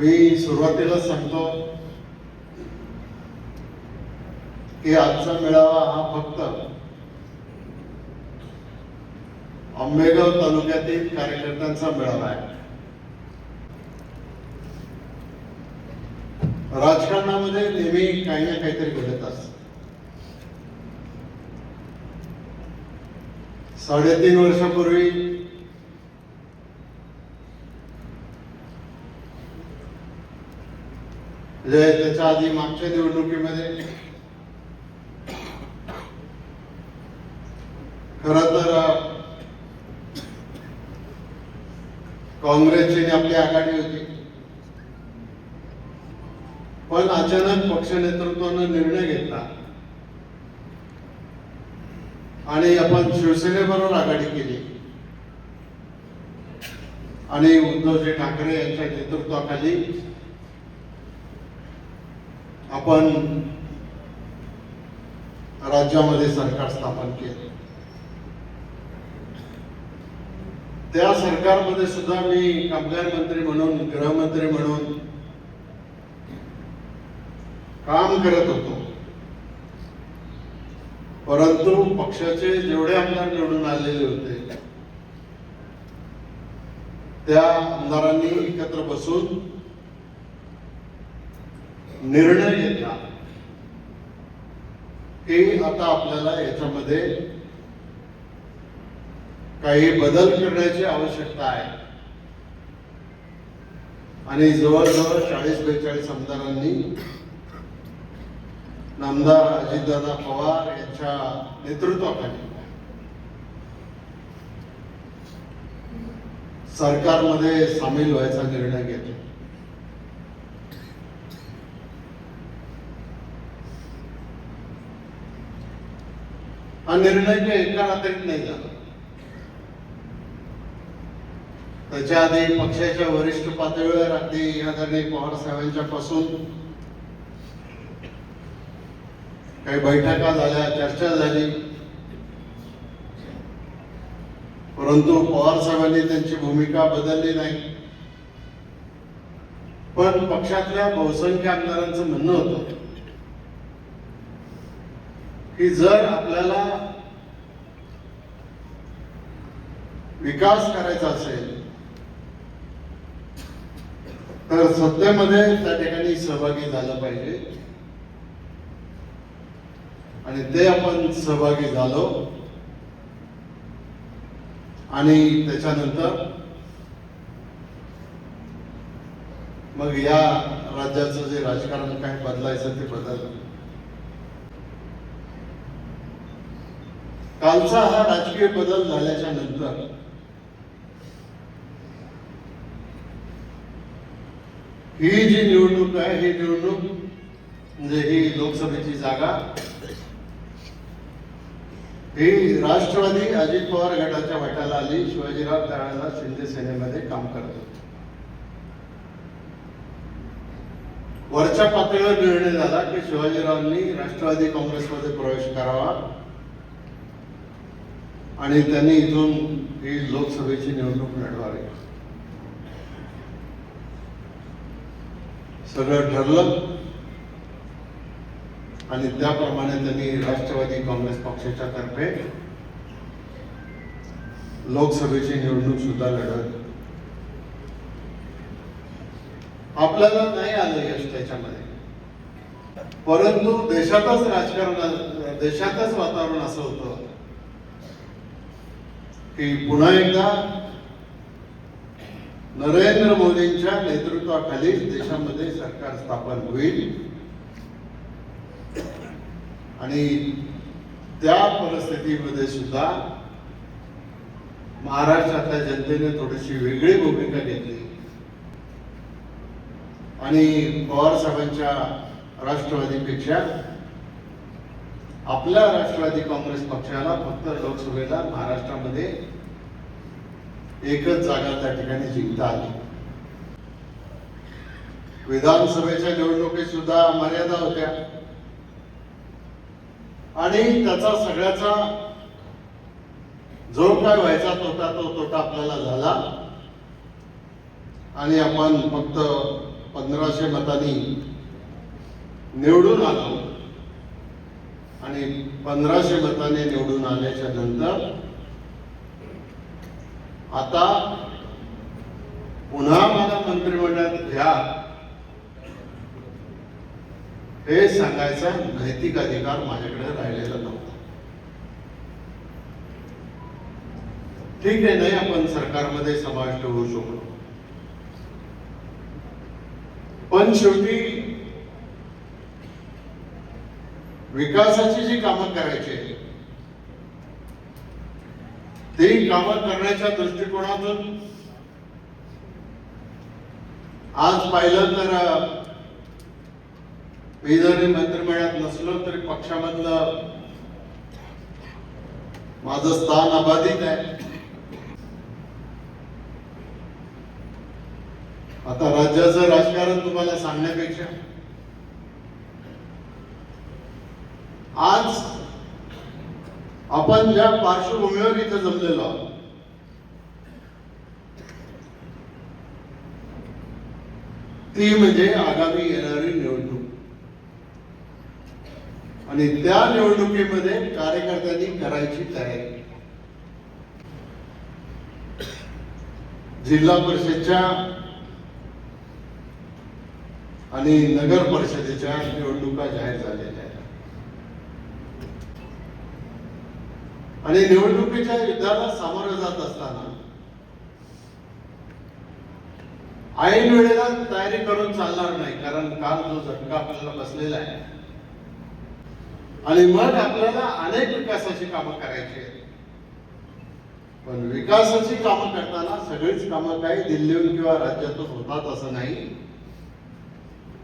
मी सुरुवातीला सांगतो की आजचा मेळावा हा फक्त आंबेगाव तालुक्यातील कार्यकर्त्यांचा मेळावा आहे. राजकारणामध्ये नेहमी काही ना काहीतरी घडत असत. साडेतीन वर्षापूर्वी म्हणजे त्याच्या आधी मागच्या निवडणुकीमध्ये खर तर काँग्रेसची आपली आघाडी होती. पण अचानक पक्ष नेतृत्वानं निर्णय घेतला. आणि आपण शिवसेनेबरोबर आघाडी केली. आणि उद्धवजी ठाकरे यांच्या नेतृत्वाखाली आपण राज्यामध्ये सरकार स्थापन केलं. त्या सरकारमध्ये सुद्धा मी कामगार मंत्री म्हणून गृहमंत्री म्हणून काम करत होतो. परंतु पक्षाचे जेवढे आमदार निवडून आलेले होते त्या आमदारांनी एकत्र बसून निर्णय घेतला. की आता आपल्याला याच्यामध्ये काही बदल करण्याची आवश्यकता आहे. आणि जवळजवळ चाळीस बेचाळीस आमदारांनी नामदार अजितदादा पवार यांच्या नेतृत्वाखाली सरकारमध्ये सामील व्हायचा निर्णय घेतला. हा निर्णय जे एका रात्रीत नाही झाला त्याच्या आधी पक्षाच्या वरिष्ठ पातळीवर अगदी आदरणीय पवार साहेबांच्या पासून काही बैठका झाल्या चर्चा झाली. परंतु पवार साहेबांनी त्यांची भूमिका बदलली नाही. पण पक्षातल्या बहुसंख्य आमदारांचं म्हणणं होतं की जर आपल्याला विकास करायचा असेल तर सत्तेमध्ये त्या ठिकाणी सहभागी झालं पाहिजे. आणि ते आपण सहभागी झालो. आणि त्याच्यानंतर मग या राज्याचं जे राजकारण काय बदलायचं ते बदललं कालचा हा राजकीय बदल झाल्याच्यानंतर ही जी निवडणूक आहे ही निवडणूक म्हणजे ही लोकसभेची जागा ही राष्ट्रवादी अजित पवार गटाच्या वाट्याला आली शिवाजीराव तळाला शिंदे सेनेमध्ये काम करत. होते वरच्या पातळीवर निर्णय झाला की शिवाजीरावांनी राष्ट्रवादी काँग्रेसमध्ये प्रवेश करावा. आणि त्यांनी इथून ही लोकसभेची निवडणूक लढवावी. सगळं ठरलं. आणि त्याप्रमाणे त्यांनी राष्ट्रवादी काँग्रेस पक्षाच्या तर्फे लोकसभेची निवडणूक सुद्धा लढवली. आपल्याला नाही आलं यश त्याच्यामध्ये. परंतु देशातच राजकारण देशातच वातावरण असं होतं. की पुन्हा एकदा नरेंद्र मोदींच्या नेतृत्वाखाली देशामध्ये सरकार स्थापन होईल. आणि त्या परिस्थितीमध्ये सुद्धा महाराष्ट्रातल्या जनतेने थोडीशी वेगळी भूमिका घेतली. आणि पवार साहेबांच्या राष्ट्रवादीपेक्षा आपल्या राष्ट्रवादी काँग्रेस पक्षाला फक्त लोकसभेला महाराष्ट्रामध्ये एकच जागा त्या ठिकाणी जिंकता आली. विधानसभेच्या निवडणुकीत सुद्धा मर्यादा होत्या. आणि त्याचा सगळ्याचा जो काय व्हायचा तोटा तो तोटा आपल्याला झाला. आणि आपण फक्त पंधराशे मतांनी निवडून आलो. आणि पंधराशे मताने निवडून आल्याच्यानंतर आता पुन्हा मला मंत्रिमंडळात घ्या. हे सांगायचा नैतिक अधिकार माझ्याकडे राहिलेला नव्हता. ठीक आहे नाही आपण सरकारमध्ये समाविष्ट होऊ शकलो. पण शेवटी विकासाची जी कामं करायची ते कामं करण्याच्या दृष्टिकोनातून आज पाहिलं तर मी जरी मंत्रिमंडळात नसलो तरी पक्षामधलं माझं स्थान अबाधित आहे. आता राज्याचं राजकारण तुम्हाला सांगण्यापेक्षा आज आपण ज्या पार्श्वभूमीवर इथं जमलेलो आहोत. ती म्हणजे आगामी येणारी निवडणूक. आणि त्या निवडणुकीमध्ये कार्यकर्त्यांनी करायची तयारी. जिल्हा परिषदच्या आणि नगर परिषदेच्या निवडणुका जाहीर झालेल्या आहेत. आणि निवडणुकीच्या युद्धाला सामोरं जात असताना ऐन वेळेला तयारी करून चालणार नाही कारण काल जो झटका आपल्याला बसलेला आहे. आणि मग आपल्याला अनेक विकासाची कामं करायची आहेत. पण विकासाची कामं करताना सगळीच कामं काही दिल्लीहून किंवा राज्यातून होतात असं नाही.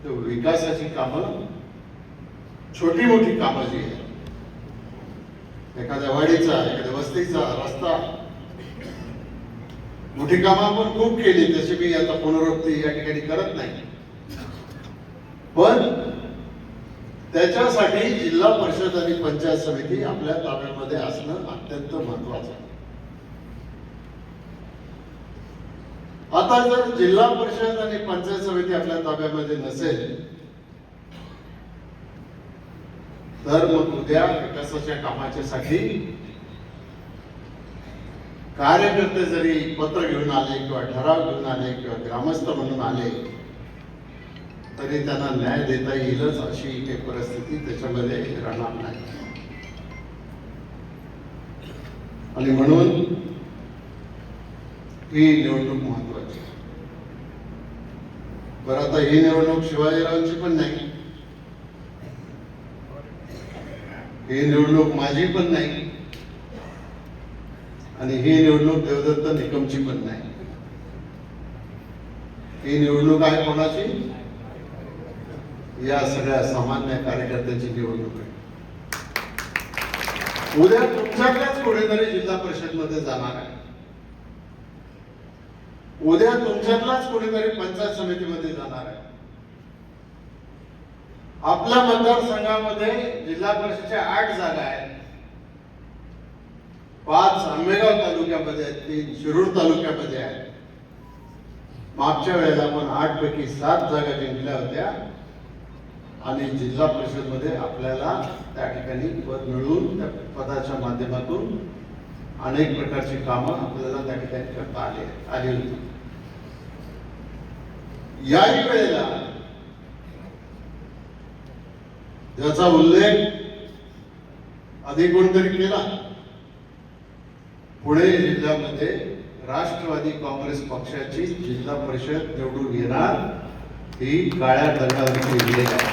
तर विकासाची कामं छोटी मोठी कामं जी आहेत एखाद्या वाडीचा एखाद्या वस्तीचा रस्ता. मोठी कामं आपण खूप केली तशी मी आता पुनरुक्ती या ठिकाणी करत नाही. पण त्याच्यासाठी जिल्हा परिषद आणि पंचायत समिती आपल्या ताब्यामध्ये असणं अत्यंत महत्वाचं आहे. आता जर जिल्हा परिषद आणि पंचायत समिती आपल्या ताब्यामध्ये नसेल तर मग उद्या विकासाच्या कामाच्यासाठी कार्यकर्ते जरी पत्र घेऊन आले किंवा ठराव घेऊन आले किंवा ग्रामस्थ म्हणून आले तरी त्यांना न्याय देता येईलच अशी एक परिस्थिती त्याच्यामध्ये राहणार नाही आणि म्हणून ही निवडणूक महत्वाची आहे. बरं आता ही निवडणूक शिवाजीरावांची पण नाही ही निवडणूक माझी पण नाही. आणि ही निवडणूक देवदत्त निकमची पण नाही. ही निवडणूक आहे कोणाची? या सगळ्या सामान्य कार्यकर्त्यांची निवडणूक आहे. उद्या तुमच्याकडेच कुठेतरी जिल्हा परिषदमध्ये जाणार आहे. उद्या तुमच्यातलाच कोणीतरी पंचायत समितीमध्ये जाणार आहे. आपल्या मतदारसंघामध्ये जिल्हा परिषदच्या आठ जागा आहेत. पाच आंबेगाव तालुक्यामध्ये आहेत तीन शिरूर तालुक्यामध्ये आहेत. मागच्या वेळेला आपण आठ पैकी सात जागा जिंकल्या होत्या. आणि जिल्हा परिषदमध्ये आपल्याला त्या ठिकाणी पद मिळून त्या पदाच्या माध्यमातून अनेक प्रकारची कामं आपल्याला त्या ठिकाणी करता आली आली होती. याही वेळेला ज्याचा उल्लेख आधी कोणतरी केला? पुणे जिल्ह्यामध्ये राष्ट्रवादी काँग्रेस पक्षाची जिल्हा परिषद निवडून येणार ही काळ्या दंडावरची विजय आहे.